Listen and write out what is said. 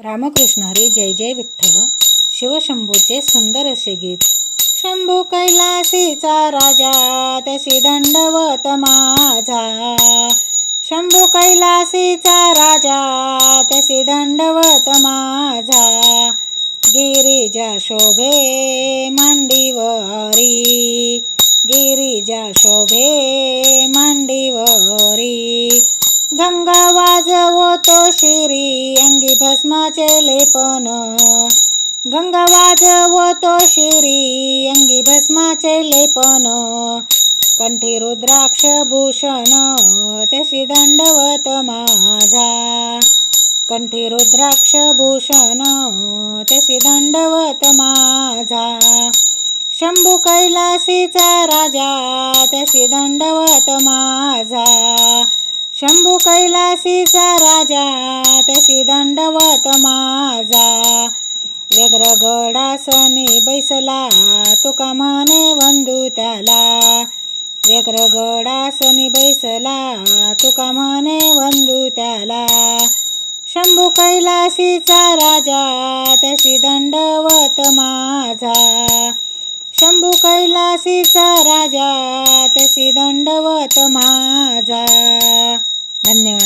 रामकृष्ण हरी जय जय विठ्ठल. शिवशंभूचे सुंदर असे गीत. शंभू कैलासीचा राजा तशी दंडवत माझा. शंभू कैलासीचा राजा तशी दंडवत माझा. गिरिजा शोभे मांडीवरी. गिरिजा शोभे वाजवतो शिरी अंगी भस्माचे लेपन. गंगा वाजवतो शिरी अंगी भस्माचे लेपन. कंठी रुद्राक्ष भूषण तशी दंडवत माझा. कंठी रुद्राक्ष भूषण तशी दंडवत माझा. शंभू कैलासीचा राजा तशी दंडवत माझा. शंभू कैलासीचा राजा तशी दंडवत माझा. व्यग्र गडासनी बैसला तुका म्हणे वंदू त्याला. व्यग्र गडासनी बैसला तुका म्हणे वंदू त्याला. शंभू कैलासीचा राजा तशी दंडवत माझा. शंभू कैलासीचा राजा तशी दंडवत माझा. धन्यवाद